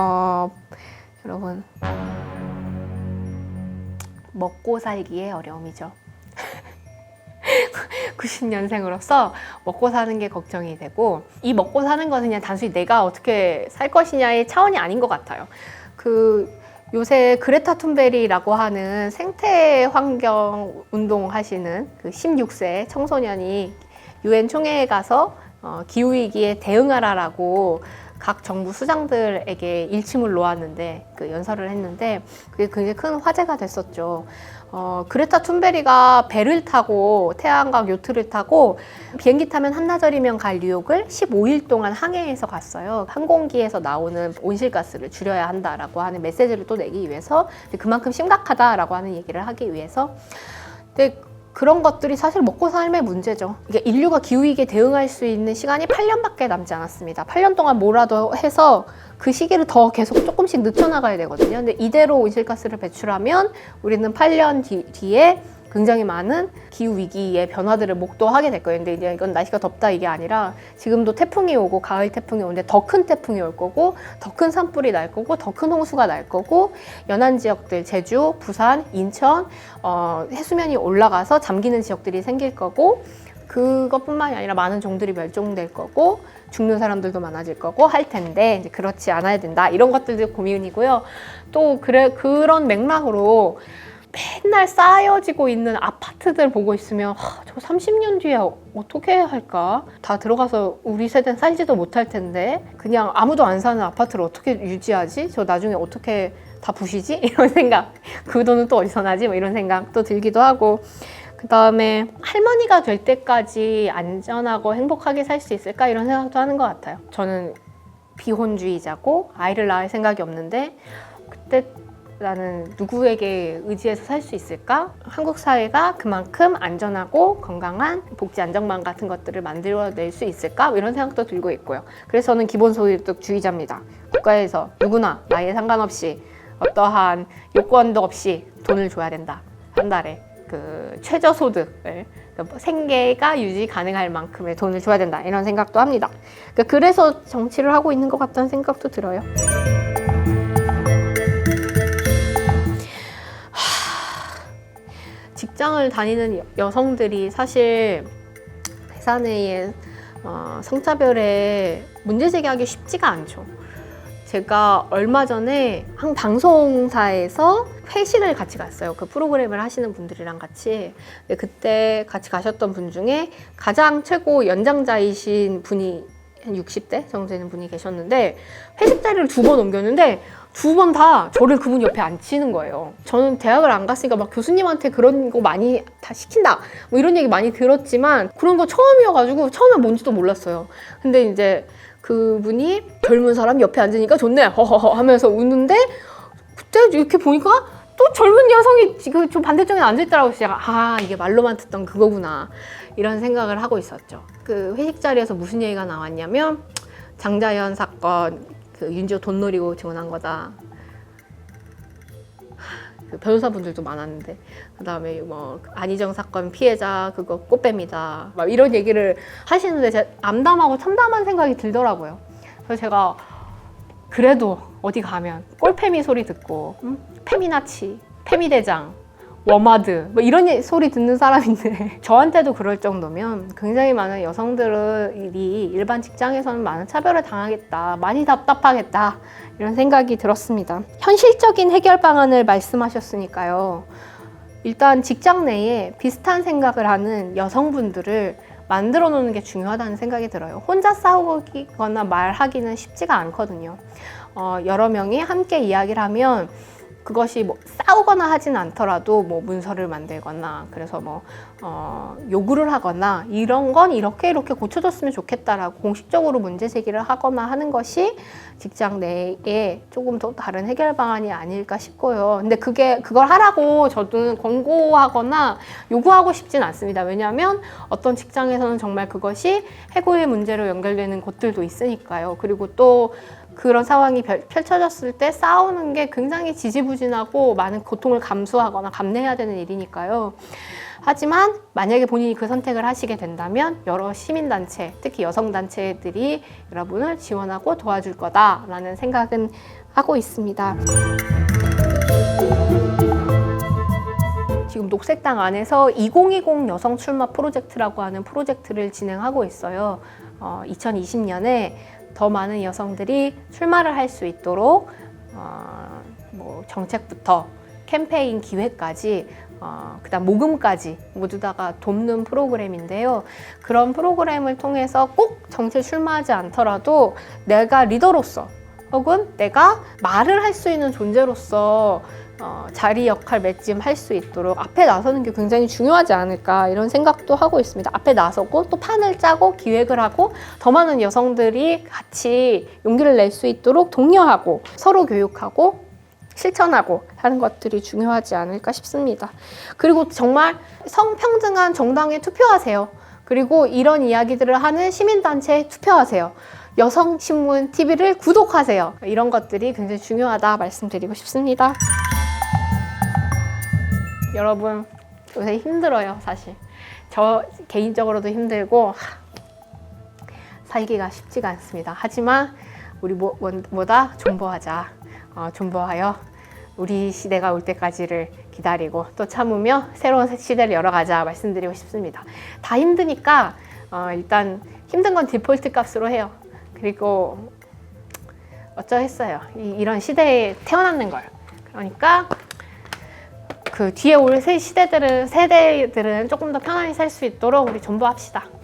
어, 여러분 먹고 살기의 어려움이죠. 90년생으로서 먹고 사는 게 걱정이 되고 이 먹고 사는 것은 그냥 단순히 내가 어떻게 살 것이냐의 차원이 아닌 것 같아요. 그 요새 그레타 툰베리라고 하는 생태 환경 운동 하시는 그 16세 청소년이 유엔 총회에 가서 어, 기후 위기에 대응하라라고 각 정부 수장들에게 일침을 놓았는데 그 연설을 했는데 그게 굉장히 큰 화제가 됐었죠. 어, 그레타 툰베리가 배를 타고 태양광 요트를 타고 비행기 타면 한나절이면 갈 뉴욕을 15일 동안 항해해서 갔어요. 항공기에서 나오는 온실가스를 줄여야 한다라고 하는 메시지를 또 내기 위해서 그만큼 심각하다라고 하는 얘기를 하기 위해서 근데 그런 것들이 사실 먹고 삶의 문제죠. 이게 인류가 기후위기에 대응할 수 있는 시간이 8년밖에 남지 않았습니다. 8년 동안 뭐라도 해서 그 시기를 더 계속 조금씩 늦춰나가야 되거든요. 근데 이대로 온실가스를 배출하면 우리는 8년 뒤, 뒤에 굉장히 많은 기후 위기의 변화들을 목도하게 될 거예요. 근데 이제 이건 날씨가 덥다 이게 아니라 지금도 태풍이 오고 가을 태풍이 오는데 더 큰 태풍이 올 거고 더 큰 산불이 날 거고 더 큰 홍수가 날 거고 연안 지역들 제주, 부산, 인천 어, 해수면이 올라가서 잠기는 지역들이 생길 거고 그것뿐만이 아니라 많은 종들이 멸종될 거고 죽는 사람들도 많아질 거고 할 텐데 이제 그렇지 않아야 된다 이런 것들도 고민이고요. 또 그래 그런 맥락으로 맨날 쌓여지고 있는 아파트들 보고 있으면 하, 저 30년 뒤에 어떻게 할까? 다 들어가서 우리 세대는 살지도 못할 텐데 그냥 아무도 안 사는 아파트를 어떻게 유지하지? 저 나중에 어떻게 다 부시지? 이런 생각. 그 돈은 또 어디서 나지? 뭐 이런 생각도 들기도 하고 그 다음에 할머니가 될 때까지 안전하고 행복하게 살 수 있을까? 이런 생각도 하는 것 같아요. 저는 비혼주의자고 아이를 낳을 생각이 없는데 그때 나는 누구에게 의지해서 살 수 있을까? 한국 사회가 그만큼 안전하고 건강한 복지 안정망 같은 것들을 만들어낼 수 있을까? 뭐 이런 생각도 들고 있고요. 그래서 저는 기본소득주의자입니다. 국가에서 누구나 나이에 상관없이 어떠한 요건도 없이 돈을 줘야 된다. 한 달에 그 최저소득을 생계가 유지 가능할 만큼의 돈을 줘야 된다. 이런 생각도 합니다. 그러니까 그래서 정치를 하고 있는 것 같다는 생각도 들어요. 직장을 다니는 여- 여성들이 사실 회사 내에 어, 성차별에 문제 제기하기 쉽지가 않죠. 제가 얼마 전에 한 방송사에서 회식을 같이 갔어요. 그 프로그램을 하시는 분들이랑 같이. 그때 같이 가셨던 분 중에 가장 최고 연장자이신 분이 한 60대 정도 되는 분이 계셨는데 회식 자리를 두 번 옮겼는데 두 번 다 저를 그분 옆에 앉히는 거예요. 저는 대학을 안 갔으니까 막 교수님한테 그런 거 많이 다 시킨다. 뭐 이런 얘기 많이 들었지만 그런 거 처음이어가지고 처음에 뭔지도 몰랐어요. 근데 이제 그분이 젊은 사람 옆에 앉으니까 좋네. 허허허 하면서 웃는데 그때 이렇게 보니까 또 젊은 여성이 지금 좀 반대쪽에 앉아있더라고요. 제가 아 이게 말로만 듣던 그거구나 이런 생각을 하고 있었죠. 그 회식 자리에서 무슨 얘기가 나왔냐면 장자연 사건 그 윤지호 돈 노리고 지원한 거다. 그 변호사분들도 많았는데 그다음에 뭐 안희정 사건 피해자 그거 꽃뱀이다 막 이런 얘기를 하시는데 제가 암담하고 참담한 생각이 들더라고요. 그래서 제가 그래도 어디 가면 꼴패미 소리 듣고 음? 페미나치, 페미대장, 워마드 뭐 이런 예- 소리 듣는 사람인데 저한테도 그럴 정도면 굉장히 많은 여성들이 일반 직장에서는 많은 차별을 당하겠다 많이 답답하겠다 이런 생각이 들었습니다. 현실적인 해결 방안을 말씀하셨으니까요. 일단 직장 내에 비슷한 생각을 하는 여성분들을 만들어 놓는 게 중요하다는 생각이 들어요. 혼자 싸우거나 말하기는 쉽지가 않거든요. 어, 여러 명이 함께 이야기를 하면 그것이 뭐 싸우거나 하진 않더라도 뭐 문서를 만들거나 그래서 뭐 어, 요구를 하거나 이런 건 이렇게 이렇게 고쳐줬으면 좋겠다라고 공식적으로 문제 제기를 하거나 하는 것이 직장 내에 조금 더 다른 해결 방안이 아닐까 싶고요. 근데 그게 그걸 하라고 저도 권고하거나 요구하고 싶진 않습니다. 왜냐하면 어떤 직장에서는 정말 그것이 해고의 문제로 연결되는 곳들도 있으니까요. 그리고 또 그런 상황이 펼- 펼쳐졌을 때 싸우는 게 굉장히 지지부진하고 많은 고통을 감수하거나 감내해야 되는 일이니까요. 하지만 만약에 본인이 그 선택을 하시게 된다면 여러 시민단체, 특히 여성단체들이 여러분을 지원하고 도와줄 거다라는 생각은 하고 있습니다. 지금 녹색당 안에서 2020 여성 출마 프로젝트라고 하는 프로젝트를 진행하고 있어요. 어, 2020년에 더 많은 여성들이 출마를 할 수 있도록 어, 뭐 정책부터 캠페인 기획까지 어, 그다음 모금까지 모두 다가 돕는 프로그램인데요. 그런 프로그램을 통해서 꼭 정치에 출마하지 않더라도 내가 리더로서 혹은 내가 말을 할 수 있는 존재로서 어, 자리 역할 맺짐 할 수 있도록 앞에 나서는 게 굉장히 중요하지 않을까 이런 생각도 하고 있습니다. 앞에 나서고 또 판을 짜고 기획을 하고 더 많은 여성들이 같이 용기를 낼 수 있도록 독려하고 서로 교육하고 실천하고 하는 것들이 중요하지 않을까 싶습니다. 그리고 정말 성평등한 정당에 투표하세요. 그리고 이런 이야기들을 하는 시민단체에 투표하세요. 여성신문 TV를 구독하세요. 이런 것들이 굉장히 중요하다 말씀드리고 싶습니다. 여러분, 요새 힘들어요, 사실. 저 개인적으로도 힘들고, 하, 살기가 쉽지가 않습니다. 하지만 우리 뭐, 뭐- 뭐 다 존버하자. 어, 존버하여 우리 시대가 올 때까지를 기다리고 또 참으며 새로운 시대를 열어가자 말씀드리고 싶습니다. 다 힘드니까 어, 일단 힘든 건 디폴트 값으로 해요. 그리고 어쩌겠어요. 이, 이런 시대에 태어났는 걸. 그러니까 그 뒤에 올새 시대들은 세대들은 조금 더 편안히 살 수 있도록 우리 존버합시다.